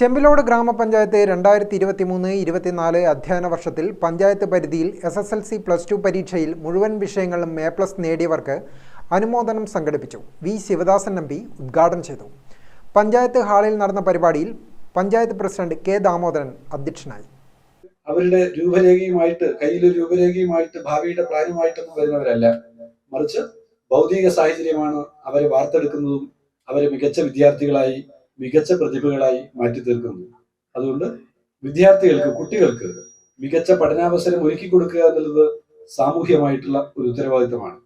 ചെമ്പിലോട് ഗ്രാമപഞ്ചായത്ത് രണ്ടായിരത്തി ഇരുപത്തി മൂന്ന് ഇരുപത്തിനാല് അധ്യയന വർഷത്തിൽ പഞ്ചായത്ത് പരിധിയിൽ S S L C plus two പരീക്ഷയിൽ മുഴുവൻ വിഷയങ്ങളും എ പ്ലസ് നേടിയവർക്ക് അനുമോദനം സംഘടിപ്പിച്ചു. വി ശിവദാസൻ എം പി ഉദ്ഘാടനം ചെയ്തു. പഞ്ചായത്ത് ഹാളിൽ നടന്ന പരിപാടിയിൽ പഞ്ചായത്ത് പ്രസിഡന്റ് കെ ദാമോദരൻ അധ്യക്ഷനായി. അവരുടെ രൂപരേഖയുമായിട്ട് കയ്യിലൊരു രൂപരേഖയുമായിട്ട് ഭാവിയുടെ പ്ലാനുമായിട്ടൊന്നും വരുന്നവരല്ല. മറിച്ച് ഭൗതിക സാഹചര്യമാണ് അവരെ വാർത്തെടുക്കുന്നതും അവരെ മികച്ച വിദ്യാർത്ഥികളായി മികച്ച പ്രതിഭകളായി മാറ്റി തീർക്കുന്നു അതുകൊണ്ട് വിദ്യാർത്ഥികൾക്ക് കുട്ടികൾക്ക് മികച്ച പഠനാവസരം ഒരുക്കി കൊടുക്കുക എന്നുള്ളത് സാമൂഹ്യമായിട്ടുള്ള ഒരു ഉത്തരവാദിത്തമാണ്.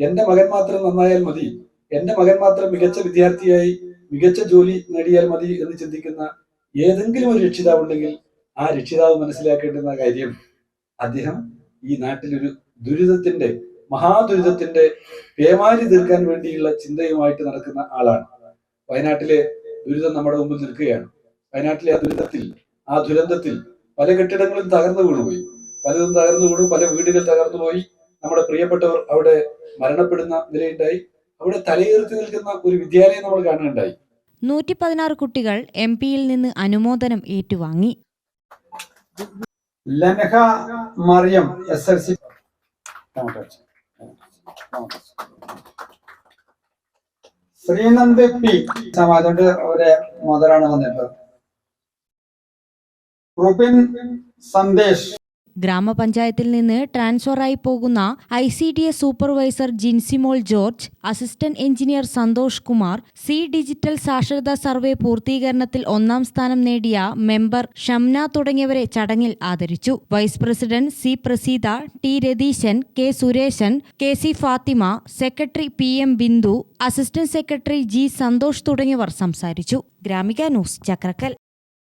എന്റെ മകൻ മാത്രം നന്നായാൽ മതി. എന്റെ മകൻ മാത്രം മികച്ച വിദ്യാർത്ഥിയായി മികച്ച ജോലി നേടിയാൽ മതി എന്ന് ചിന്തിക്കുന്ന ഏതെങ്കിലും ഒരു രക്ഷിതാവ് ഉണ്ടെങ്കിൽ ആ രക്ഷിതാവ് മനസ്സിലാക്കേണ്ടുന്ന കാര്യം അദ്ദേഹം ഈ നാട്ടിലൊരു ദുരിതത്തിന്റെ മഹാദുരിതത്തിന്റെ പേമാരി തീർക്കാൻ വേണ്ടിയുള്ള ചിന്തയുമായിട്ട് നടക്കുന്ന ആളാണ്. വയനാട്ടിലെ ദുരിതം നമ്മുടെ മുമ്പിൽ നിൽക്കുകയാണ്. വയനാട്ടിലെ ആ ദുരിതത്തിൽ ആ ദുരന്തത്തിൽ പല കെട്ടിടങ്ങളും തകർന്നു വീണുപോയി. പലതും തകർന്നു വീണു പല വീടുകൾ തകർന്നു പോയി. നമ്മുടെ പ്രിയപ്പെട്ടവർ അവിടെ മരണപ്പെടുന്ന നിലയുണ്ടായി. അവിടെ തലയുയർത്തി നിൽക്കുന്ന ഒരു വിദ്യാലയം നമ്മൾ കാണുകയുണ്ടായി. നൂറ്റി പതിനാറ് കുട്ടികൾ എം പിയിൽ നിന്ന് അനുമോദനം ഏറ്റുവാങ്ങി. Lanaha Mariyam S L C. Sreenand P. സമാജത്തിന്റെ ഒരു മുതലാണ് വന്നിട്ടുള്ളത് റുബിൻ സന്ദേശ്. ഗ്രാമപഞ്ചായത്തിൽ നിന്ന് ട്രാൻസ്ഫറായി പോകുന്ന I C D S supervisor Jincymol George assistant engineer Santhosh Kumar C digital സാക്ഷരതാ സർവേ പൂർത്തീകരണത്തിൽ ഒന്നാം സ്ഥാനം നേടിയ മെമ്പർ ഷംന തുടങ്ങിയവരെ ചടങ്ങിൽ ആദരിച്ചു. Vice president C Praseetha T Ratheesan K Sureshan K C Fathima secretary P M Bindu assistant secretary G Santhosh തുടങ്ങിയവർ സംസാരിച്ചു. ഗ്രാമിക ന്യൂസ് ചക്രക്കൽ.